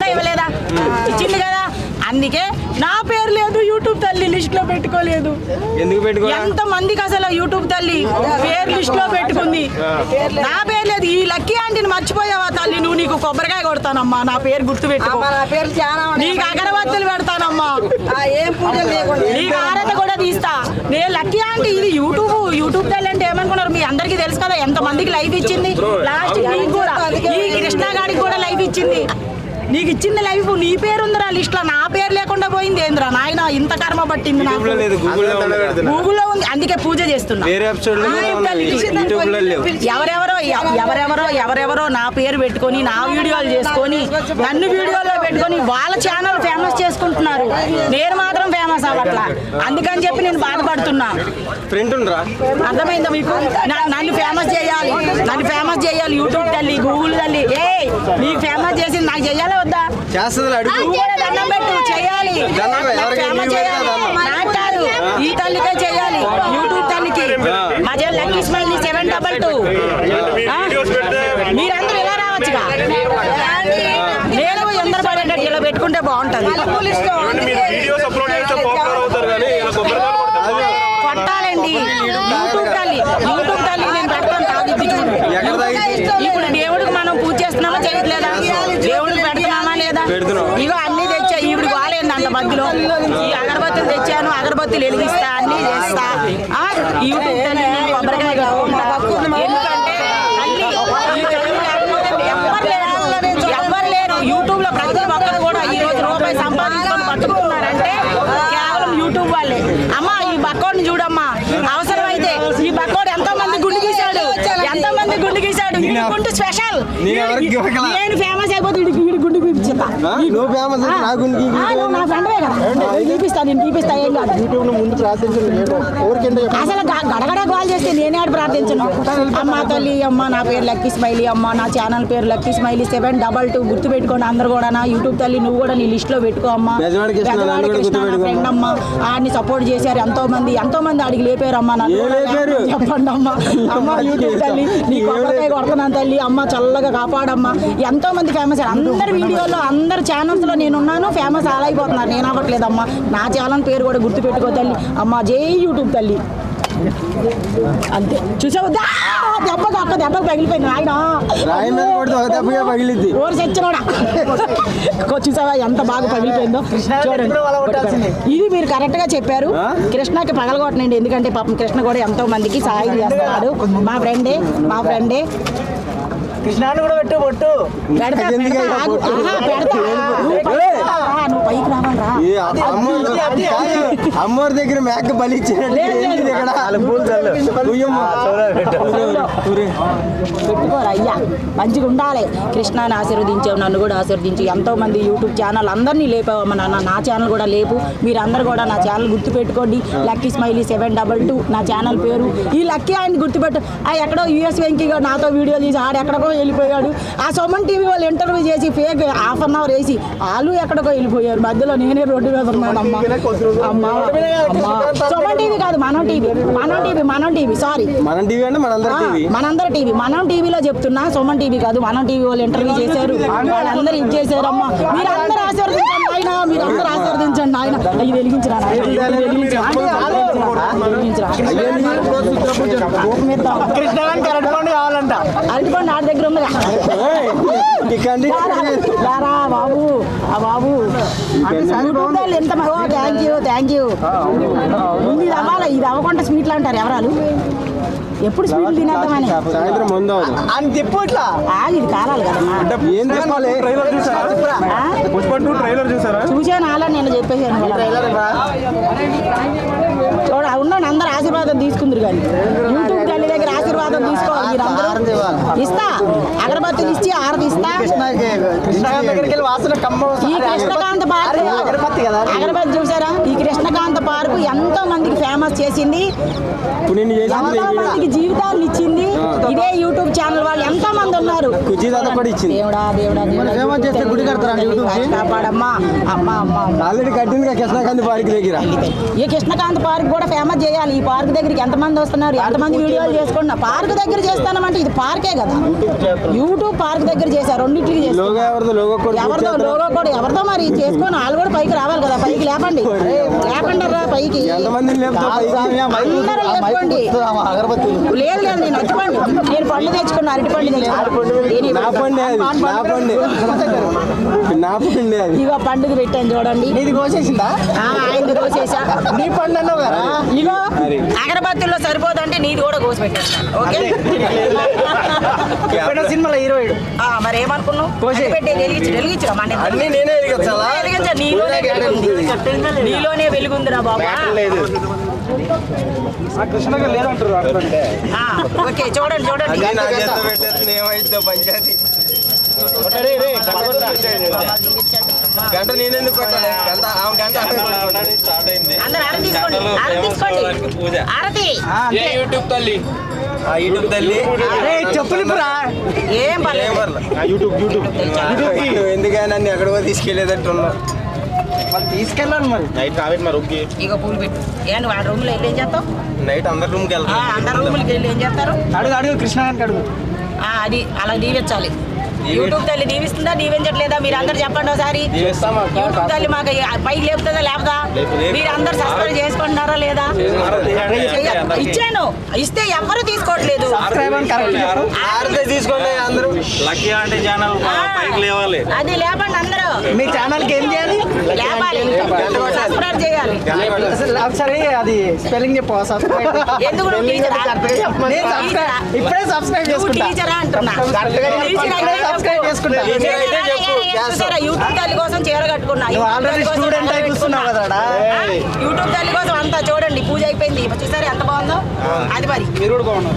ఇవ్వలేదా? ఇచ్చింది కదా? అందుకే నా పేరు లేదు యూట్యూబ్ తల్లి లిస్ట్లో పెట్టుకోలేదు. ఎందుకు పెట్టుకో ఎంత మందికి అసలు యూట్యూబ్ తల్లి పేరు లిస్ట్లో పెట్టుకుంది? నా పేరు లేదు. ఈ లక్కీ ఆంటీని మర్చిపోయావా తల్లి? నువ్వు నీకు కొబ్బరికాయ కొడతానమ్మా. నా పేరు గుర్తు పెట్టుకో అమ్మ, నా పేరు చాలా. నీకు అగరబత్తులు పెడతానమ్మా. ఆ, ఏం నీకు ఆరత కూడా తీస్తా. నేను లక్కీ ఆంటీ ఇది యూట్యూబ్ యూట్యూబ్ తల్లి అంటే ఏమనుకున్నారు? మీ అందరికీ తెలుసు కదా ఎంత మందికి లైఫ్ ఇచ్చింది? లాస్ట్ నీకు కూడా. ఈ కృష్ణ గారికి కూడా లైఫ్ ఇచ్చింది. నీకు ఇచ్చింది లైఫ్ నీ పేరు ఉందిరా లిస్ట్లో నా పేరు లేకుండా పోయింది ఏందిరా? నాయన ఇంత కర్మ పట్టింది నాకు. గూగుల్లో ఉంది. అందుకే పూజ చేస్తున్నా. ఎవరెవరో ఎవ- ఎవరెవరో ఎవరెవరో నా పేరు పెట్టుకొని నా వీడియోలు చేసుకొని నన్ను వీడియోలో పెట్టుకొని వాళ్ళ ఛానల్ ఫేమస్ చేసుకుంటున్నారు. నేను మాత్రం ఫేమస్ అవ్వట్లా. అందుకని చెప్పి నేను బాధపడుతున్నా. అర్థమైందా మీకు? నన్ను ఫేమస్ చేయాలి. నన్ను ఫేమస్ చేయాలి యూట్యూబ్ తల్లి గూగుల్ తల్లి. ఏ నీకు ఫేమస్ చేసింది నాకు చెయ్యాలా వద్దా? చేస్తుంది దండం పెట్టు చేయాలి. ఈ తల్లికే చేయాలి. యూట్యూబ్ తల్లికి. మా Jal lucky smile seven double two మీరందరూ ఇలా రావచ్చుగా? నేను ఎందరు పడేటట్టు ఇలా పెట్టుకుంటే బాగుంటది వీడియోస్ అప్లోడ్ చేస్తే పాపులర్ అవుతారు కానీ ఇలా కొబ్బరికాయలు కొడితే కొట్టాలండి యూట్యూబ్ తల్లి యూట్యూబ్ తల్లి నేను పెడతాను తాగిద్ది చూడు ఎక్కడ తాగిద్ది? ఇప్పుడు దేవుడికి మనం పూజ చేస్తున్నామా చేయట్లేదా దేవుడికి పెడుతున్నామా లేదా పెడుతున్నాం. ఇగో అన్ని తెచ్చా ఈవిడికి అంత మధ్యలో? ఈ అగరబత్తులు తెచ్చాను అగరబత్తులు వెలిగిస్తా అన్ని చేస్తా. ఆ, కొబ్బరికాయ కొట్టుకుంటా. ఎందుకంటే తల్లి, ఈ తల్లి లేకపోతే ఎవ్వరు లేరు ఎవ్వరు లేరు యూట్యూబ్లో ప్రతి ఒక్కరు కూడా ఈ రోజు రూపాయి సంపాదించుకొని బతుకుతున్నారంటే కేవలం యూట్యూబ్ వాళ్ళే అమ్మా ఈ బక్కోడిని చూడమ్మా అవసరమైతే ఈ బక్కోడు ఎంతో మంది గుండు గీశాడు ఎంతో మంది గుండు గీశాడు ఈ గుండు స్పెషల్ నేను ఫేమస్ అయిపోతే వీడికి వీడి గుండు? నువ్వు ఫేమస్ నా నేను ఏం కాదు. యూట్యూబ్ ముందు ప్రార్థించండి ఎవరికంటే అసలు గడగడ కాల్ చేస్తే నేనే ఆడ ప్రార్థించను. అమ్మ తల్లి అమ్మ నా పేరు లక్కీ స్మైలీ అమ్మ నా ఛానల్ పేరు lucky smiley seven double two గుర్తు పెట్టుకోండి అందరు కూడా నా యూట్యూబ్ తల్లి నువ్వు కూడా నీ లిస్ట్లో పెట్టుకో అమ్మ. కృష్ణ, నా ఫ్రెండ్ అమ్మ. ఆడిని సపోర్ట్ చేశారు ఎంతో మంది ఎంతో మంది అడిగి లేపారు అమ్మ లేపారు? చెప్పండి అమ్మ అమ్మ యూట్యూబ్ తల్లి నీ కొడుతున్నాను తల్లి అమ్మ చల్లగా కాపాడమ్మా. ఎంతో మంది ఫేమస్ అందరి వీడియోలో అందరి ఛానల్స్లో నేను ఉన్నాను ఫేమస్ అలా అయిపోతున్నారు నేను అవ్వట్లేదమ్మా. నా ఛానల్ పేరు కూడా గుర్తు పెట్టుకో తల్లి. అమ్మ జై యూట్యూబ్ తల్లి. అంతే. చూసావు! దెబ్బకు అక్క దెబ్బకు పగిలిపోయింది. ఆయన ఓరు చచ్చినోడా చూసావా? ఎంత బాగా పగిలిపోయిందో? చూడండి. ఇది మీరు కరెక్ట్గా చెప్పారు? కృష్ణకి పగలగొట్టనండి. ఎందుకంటే పాపం కృష్ణ కూడా ఎంతో మందికి సహాయం చేస్తున్నాడు. మా ఫ్రెండే మా ఫ్రెండే కృష్ణాన్ని కూడా పెట్టు పొట్టు పెడతా పెడతా అయ్యా ఆగు. పొట్టు? ఆహా, పెడతా నువ్వు పైకి రావాలా? పైకి రావాలరా అమ్మోరు దగ్గర మేక బలి ఇచ్చినట్టు లేదు, లేదు. ఏంటిది ఇక్కడ? ఉయ్యమ్మ. ఊరే. పెట్టుకోరు అయ్యా. మంచిగా ఉండాలి. కృష్ణాని ఆశీర్వదించావు నన్ను కూడా ఆశీర్వదించి. ఎంతో మంది యూట్యూబ్ ఛానల్ అందరినీ లేపావమ్మ నాన్న. నా ఛానల్ కూడా లేపు. మీరందరూ కూడా నా ఛానల్ గుర్తుపెట్టుకోండి. Lucky smiley seven double two నా ఛానల్ పేరు. ఈ లక్కీ ఆయన గుర్తుపెట్టు. ఆ ఎక్కడో యూఎస్ వెంకీ గారు నాతో వీడియో తీసి ఆడు ఎక్కడికో వెళ్ళిపోయాడు. ఆ సోమన్ టీవీ వాళ్ళు ఇంటర్వ్యూ చేసి ఫేక్ హాఫ్ అన్ అవర్ వేసి వాళ్ళు ఎక్కడికో వెళ్ళిపోయారు. మధ్యలో నేనే రోడ్డు మీద ఉన్నాను అమ్మ అమ్మ. అమ్మ సోమన్ టీవీ కాదు మనం టీవీ. మనం టీవీ మనం టీవీ సారీ మన టీవీ అంటే మనందరి టీవీ. మనందరి టీవీ. మనం టీవీలో చెప్తున్నా సుమన్ టీవీ కాదు మనం టీవీ వాళ్ళు ఇంటర్వ్యూ చేశారు. వాళ్ళందరూ ఇది చేశారమ్మా. మీరు అందరూ ఆశీర్వదించండి ఆయన మీరు అందరూ ఆశీర్వదించండి. ఆయన. ఊపిమిద్దాం. కృష్ణానికి అరటిపండు ఆడి దగ్గర ఉందిగా రారా బాబు. ఆ బాబు. ఎంత థ్యాంక్ యూ థ్యాంక్ యూ ఇది అవ్వాలి? ఇది అవ్వకుండా స్వీట్లు అంటారు ఎవరాలు? ఎప్పుడు స్వీట్లు తినేద్దామని? సాయంత్రం ముందు అని తిప్పు ఇట్లా. ఆగి ఇది కదమ్మా. ఏం చెప్పాలి? ట్రైలర్ చూసారా? ఆ? పుష్ప టూ ట్రైలర్ చూసారా? చూశాను అలా నేను చెప్పేశాను. చూడ ఉన్నాను అందరు ఆశీర్వాదం తీసుకుందరు కానీ యూట్యూబ్ తల్లి దగ్గర ఆశీర్వాదం తీసుకోవాలి మీరు అందరూ ఇస్తా. అగరబత్తులు ఇచ్చి ఆరతి ఇస్తా కృష్ణకాంత చూసారా? కృష్ణకాంత పార్కు ఎంతో మందికి ఫేమస్ చేసింది. ఎంతో మందికి జీవితాలు అవకాశం ఇచ్చింది ఇదే యూట్యూబ్ ఛానల్ వాళ్ళు ఎంతో మంది ఉన్నారు. దేవుడా దేవుడా? కాపాడమ్మా అమ్మ అమ్మ. ఆల్రెడీ కట్టింది కృష్ణాకాంత్ పార్క్ దగ్గర. ఈ కృష్ణకాంత్ పార్క్ కూడా ఫేమస్ చేయాలి. ఈ పార్క్ దగ్గరికి ఎంతమంది వస్తున్నారు? ఎంతమంది వీడియోలు చేసుకుంటున్నారు? పార్క్ దగ్గర చేస్తానమంటే ఇది పార్కే కదా. యూట్యూబ్ పార్క్ దగ్గర చేశారు. రెండింటికి చేశారు లోగో ఎవరిదో లోగో కూడా ఎవరితో లోగో కూడా ఎవరితో మరి చేసుకొని వాళ్ళు కూడా పైకి రావాలి కదా పైకి లేపండి. లేపండి రా పైకి. లేపండి. లేదు లేదు నేను అరటిపండు నేను పండు తెచ్చుకున్నా పండే నా పండే అది ఇగో పండుగ పెట్టాను చూడండి. నీది కోసేసిందా? ఆ, ఆయనది కోసేసా. నీ పండు అన్నావు కదా. ఇగో అగరబత్తుల్లో సరిపోదంటే నీది కూడా కోసి పెట్టేస్తాను ఓకే? సినిమాలో హీరోయిడ్ మరి ఏమనుకున్నావు? అన్నీ నేనే వెలిగించాలా? నీలోనే వెలుగుంది. నీలోనే వెలుగుందిరా బాబా. కృష్ణగా లేదంటారు ఓకే చూడండి చూడండి. ఏమైందో పంచాయతీ గంట నేనెందుకు కొట్టాలి? గంట ఆమె గంట. స్టార్ట్ అయింది. పూజ. యూట్యూబ్ తల్లి? యూట్యూబ్ తల్లి. చెప్పులు ఏం పర్లే. నువ్వు ఎందుకైనా నన్ను ఎక్కడికో తీసుకెళ్ళాను మరి. నైట్ ఓకే ఇక పూలు పెట్టు. ఏ నువ్వు ఆ రూమ్లో వెళ్ళి ఏం చేస్తావు? నైట్ అందరి రూమ్కి ఆ, వెళ్తాను అందరు రూములకి వెళ్ళి ఏం చేస్తారు? అడుగు అడుగు కృష్ణ అడుగు. ఆ, అది అలా దీవించాలి యూట్యూబ్ తల్లి దీవిస్తుందా దీవించట్లేదా మీరు అందరు చెప్పండి ఒకసారి. యూట్యూబ్ తల్లి మాకు పైకి లేపుతుందా లేపదా? మీరు అందరు సబ్స్క్రైబ్ చేసుకుంటున్నారా లేదా? ఇచ్చాను ఇస్తే ఎవరు తీసుకోవట్లేదు. సబ్స్క్రైబ్ అని కరెక్ట్ చెప్పు. ఆరితే తీసుకోండి అందరూ. లక్కీ అంటే ఛానల్ పైకి లేవాలి. అది లేపండి అందరూ. మీ ఛానల్కి ఏం చేయాలి? సబ్స్క్రైబ్ చేయాలి. అసలు ఒకసారి అది స్పెల్లింగ్ చెప్పు సబ్స్క్రైబ్ ఎందుకు నువ్వు టీచరా? నేను సబ్స్క్రైబ్ ఇప్పుడే సబ్స్క్రైబ్ నువ్వు చేసుకుంటా. టీచరా అంటున్నా. కరెక్ట్గా టీచర్ ఇప్పుడే అయితే సబ్స్క్రైబ్ చేసుకుంటా. టీచర్ అయితే చెప్పు, చూసారా, యూట్యూబ్ తల్లి కోసం చీర కట్టుకున్నా. ఆల్రెడీ స్టూడెంట్ అయి ఆ, యూట్యూబ్ తల్లి కోసం అంతా చూడండి. పూజ అయిపోయింది. చూసారా ఎంత బాగుందో? అది మరి. మీరు కూడా బాగున్నారు.